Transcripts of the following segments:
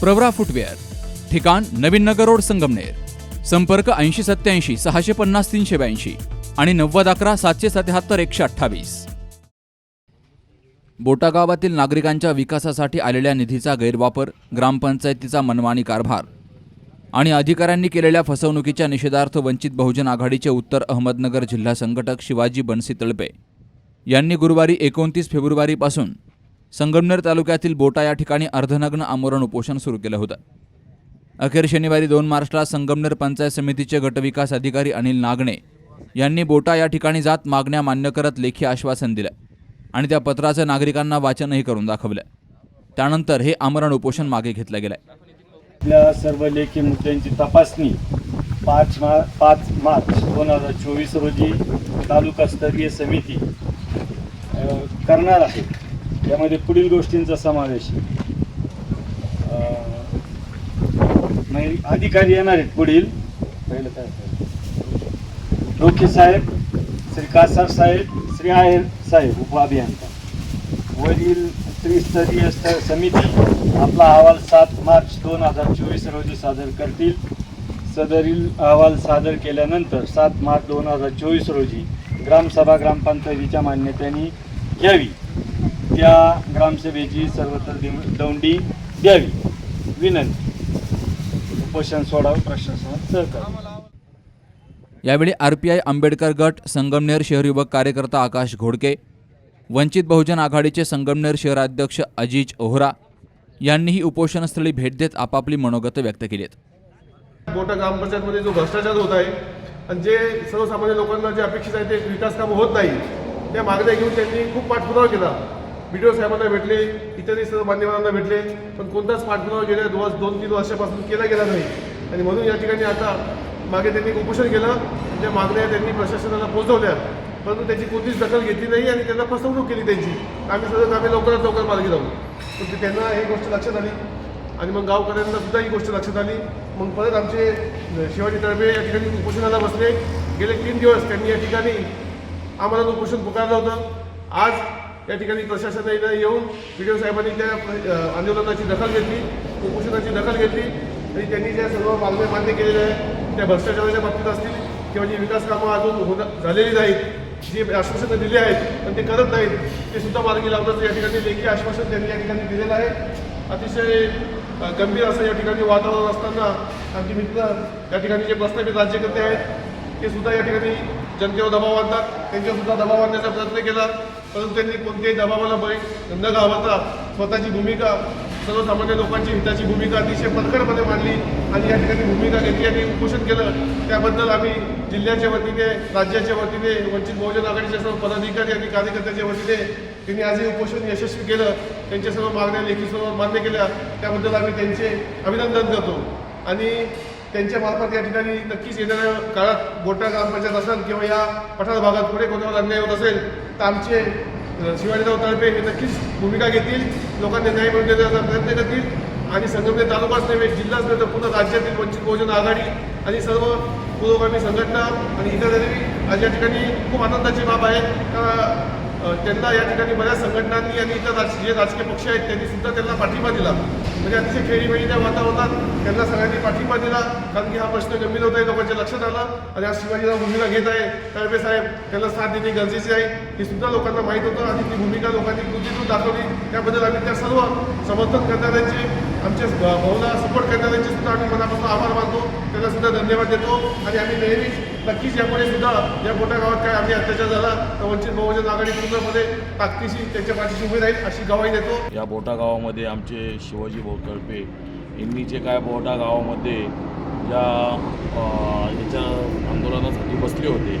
Pravara footwear ठिकाण नवीन नगर road Sangamner संपर्क ऐंशी सत्याऐंशी सहाशे पन्नास तीनशे ब्याऐंशी आणि नव्वद अकरा सातशे सत्याहत्तर एकशे अठ्ठावीस. बोटा गावातील नागरिकांच्या विकासासाठी आलेल्या निधीचा गैरवापर ग्रामपंचायतीचा मनमानी कारभार आणि अधिकाऱ्यांनी केलेल्या फसवणुकीच्या निषेधार्थ वंचित बहुजन आघाडीचे उत्तर अहमदनगर जिल्हा संघटक शिवाजी बनसी तळपे यांनी गुरुवारी एकोणतीस फेब्रुवारीपासून संगमनेर तालुक्यातील बोटा या ठिकाणी अर्धनग्न आमरण उपोषण सुरू केलं होतं. अखेर शनिवारी दोन मार्चला संगमनेर पंचायत समितीचे गटविकास अधिकारी अनिल नागणे यांनी बोटा या ठिकाणी जात मागण्या मान्य करत लेखी आश्वासन दिलं आणि त्या पत्राचं नागरिकांना वाचनही करून दाखवलं. त्यानंतर हे आमरण उपोषण मागे घेतलं गेलंय. आपल्या सर्व लेखी मुद्द्यांची तपासणी पाच मा पाच मार्च दोन हजार चोवीस रोजी तालुकास्तरीय समिती करणार आहे. यामध्ये पुढील गोष्टींचा समावेश आहे. नाही, अधिकारी येणार आहेत पुढील. पहिलं काय डोके साहेब श्री कासार साहेब श्री आहेर साहेब उपअभियंता वरील त्रिस्तरीय समिती आपला अहवाल सात मार्च दोन हजार चोवीस रोजी सादर करतील. सदरील अहवाल सादर केल्यानंतर सात मार्च दोन हजार चोवीस रोजी ग्रामसभा ग्रामपंचायतीच्या मान्यतेने घ्यावी. त्या ग्रामसभेची सर्वत्र दिव- दौंडी द्यावी. विनंती. उपोषण सोडावं प्रशासनात सहकार यावेळी आरपीआय आंबेडकर गट संगमनेर शहर युवक कार्यकर्ता आकाश घोडके वंचित बहुजन आघाडीचे संगमनेर शहराध्यक्ष अजीज ओहरा यांनीही उपोषणस्थळी भेट देत आपापली मनोगत व्यक्त केली आहेत मोठ्या ग्रामपंचायतमध्ये जो भ्रष्टाचार होत आहे आणि जे सर्वसामान्य लोकांना जे अपेक्षित आहे ते विकास कामं होत नाही त्या मागण्या घेऊन त्यांनी खूप पाठपुरावा केला. बी साहेबांना भेटले इतरही सर्व मान्यवरांना भेटले पण कोणताच पाठपुरावा गेल्या दोन दोन तीन वर्षापासून केला गेला नाही. आणि म्हणून या ठिकाणी आता मागे त्यांनी उपोषण केलं ज्या मागण्या त्यांनी प्रशासनाला पोहोचवल्या परंतु त्याची कोणतीच दखल घेतली नाही आणि त्यांना फसवणूक केली त्यांची. आम्ही सगळं आम्ही लवकरात लवकर मार्गी लावू पण त्यांना ही गोष्ट लक्षात आली. आणि मग गावकऱ्यांना सुद्धा ही गोष्ट लक्षात आली. मग परत आमचे शिवाजी तळबे या ठिकाणी उपोषणाला बसले. गेले तीन दिवस त्यांनी या ठिकाणी आम्हाला उपोषण पुकारलं होतं. आज या ठिकाणी प्रशासनाने येऊन पी डी साहेबांनी त्या आंदोलनाची दखल घेतली उपोषणाची दखल घेतली आणि त्यांनी ज्या सर्व मागण्या मान्य केलेल्या आहेत त्या भ्रष्टाचाराच्या बाबतीत असतील किंवा जी विकास कामं अजून होत झालेली नाहीत जी आश्वासनं दिली आहेत पण ते करत नाहीत ते सुद्धा मार्गी लावण्याचं या ठिकाणी लेखी आश्वासन त्यांनी या ठिकाणी दिलेलं आहे. अतिशय गंभीर असं या ठिकाणी वातावरण असताना आमचे मित्र या ठिकाणी जे प्रस्तावित राज्यकर्ते आहेत ते सुद्धा या ठिकाणी जनतेवर दबाव आणतात त्यांच्यावर सुद्धा दबाव आणण्याचा प्रयत्न केला. परंतु त्यांनी कोणत्याही दबावाला बळी न गावता स्वतःची भूमिका सर्वसामान्य लोकांची हिताची भूमिका अतिशय परखडपणे मांडली आणि या ठिकाणी भूमिका घेतली आणि उपोषण केलं. त्याबद्दल आम्ही जिल्ह्याच्या वतीने राज्याच्या वतीने वंचित बहुजन आघाडीच्या सर्व पदाधिकारी आणि कार्यकर्त्याच्या वतीने त्यांनी आज हे उपोषण यशस्वी केलं. त्यांच्या सर्व मागण्या लेखी सर्व मान्य केल्या. त्याबद्दल आम्ही त्यांचे अभिनंदन करतो. आणि त्यांच्या मार्फत या ठिकाणी नक्कीच येणाऱ्या काळात गोटा ग्रामपंचायत असेल किंवा या पठार भागात पुढे कोणावर अन्याय होत असेल तर आमचे शिवाजीराव तळपे हे नक्कीच भूमिका घेतील लोकांना न्याय मिळवून देण्याचा प्रयत्न करतील आणि संगमनेर तालुकाच नव्हे जिल्हाच नव्हे तर पूर्ण राज्यातील वंचित बहुजन आघाडी आणि सर्व पुरोगामी संघटना आणि इतर आज या ठिकाणी खूप आनंदाची बाब आहे. का त्यांना या ठिकाणी बऱ्याच संघटनांनी आणि इतर राज जे राजकीय पक्ष आहेत त्यांनी सुद्धा त्यांना पाठिंबा दिला. म्हणजे अतिशय खेळीमेळीच्या वातावरणात त्यांना सगळ्यांनी पाठिंबा दिला. कारण की हा प्रश्न गंभीर होत आहे लोकांच्या लक्षात आला. आणि आज शिवाजीला भूमिका घेत आहे. तळपे साहेब त्यांना साथ देणे गरजेचे आहे. हे सुद्धा लोकांना माहीत होतं आणि ती भूमिका लोकांनी कृतीतून दाखवली. त्याबद्दल आम्ही त्या सर्व समर्थन करणाऱ्यांची आमचे भाऊला सपोर्ट करणाऱ्यांचे सुद्धा आम्ही मनापासून आभार मानतो. त्यांना सुद्धा धन्यवाद देतो. आणि आम्ही नेहमीच नक्कीच यापुढे सुद्धा या मोठ्या गावात काय आम्ही अत्याचार झाला तर वंचित बहुजन आघाडी पूर्णपणे ताकदीशी त्यांच्या पाठीशी उभी राहील अशी गवाही देतो. या बोटा गावामध्ये आमचे शिवाजी भाऊ तळपे यांनी जे काय बोटा गावामध्ये ज्या याच्या आंदोलनासाठी बसले होते.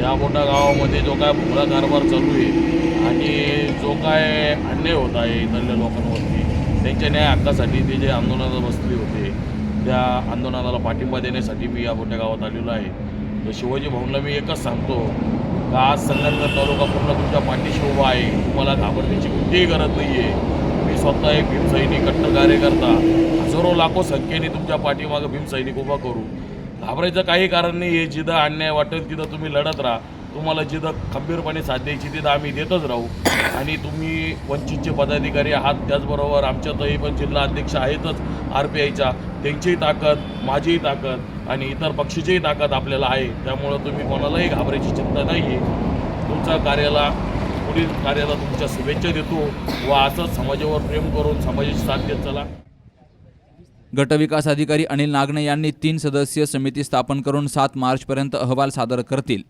या बोटा गावामध्ये जो काय भोंगळा कारभार चालू आहे आणि जो काय अन्याय होत आहे इथल्या लोकांवरती त्यांच्या न्याय हक्कासाठी ते जे आंदोलनाला बसले होते त्या आंदोलनाला पाठिंबा देण्यासाठी मी या मोठ्या गावात आलेलो आहे. तर शिवाजी भाऊंना मी एकच सांगतो का आज संगमनेर तालुका पूर्ण तुमच्या पाठीशी उभा आहे तुम्हाला घाबरण्याची कुठलीही गरज नाही आहे स्वतः एक भीमसैनिक कट्टर कार्यकर्ता हजारो लाखो संख्येने तुमच्या पाठीमागं भीमसैनिक उभा करू. घाबरायचं काही कारण नाही आहे जिथं अन्याय वाटेल तिथं तुम्ही लढत राहा. तुम्हाला जिथं खंबीरपणे साथ द्यायची तिथं आम्ही देतच राहू. आणि तुम्ही वंचितचे पदाधिकारी आहात त्याचबरोबर आमच्यातही पण जिल्हा अध्यक्ष आहेतच आर पी आयच्या त्यांचीही ताकद माझीही ताकद आणि इतर पक्षीचीही ताकद आपल्याला आहे. त्यामुळं तुम्ही कोणालाही घाबरायची चिंता नाही आहे तुमच्या कार्याला पुढील कार्याला तुमच्या शुभेच्छा देतो व असंच समाजावर प्रेम करून समाजाची साथ देत चला. गटविकास अधिकारी अनिल नागणे यांनी तीन सदस्यीय समिती स्थापन करून सात मार्चपर्यंत अहवाल सादर करतील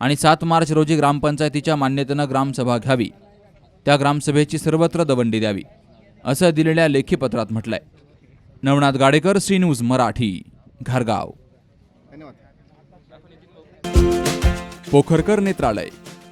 आणि सात मार्च रोजी ग्रामपंचायतीच्या मान्यतेनं ग्रामसभा घ्यावी. त्या ग्रामसभेची सर्वत्र दवंडी द्यावी असं दिलेल्या लेखी पत्रात म्हटलंय. नवनाथ गाडेकर सी न्यूज मराठी घरगाव. पोखरकर नेत्रालय.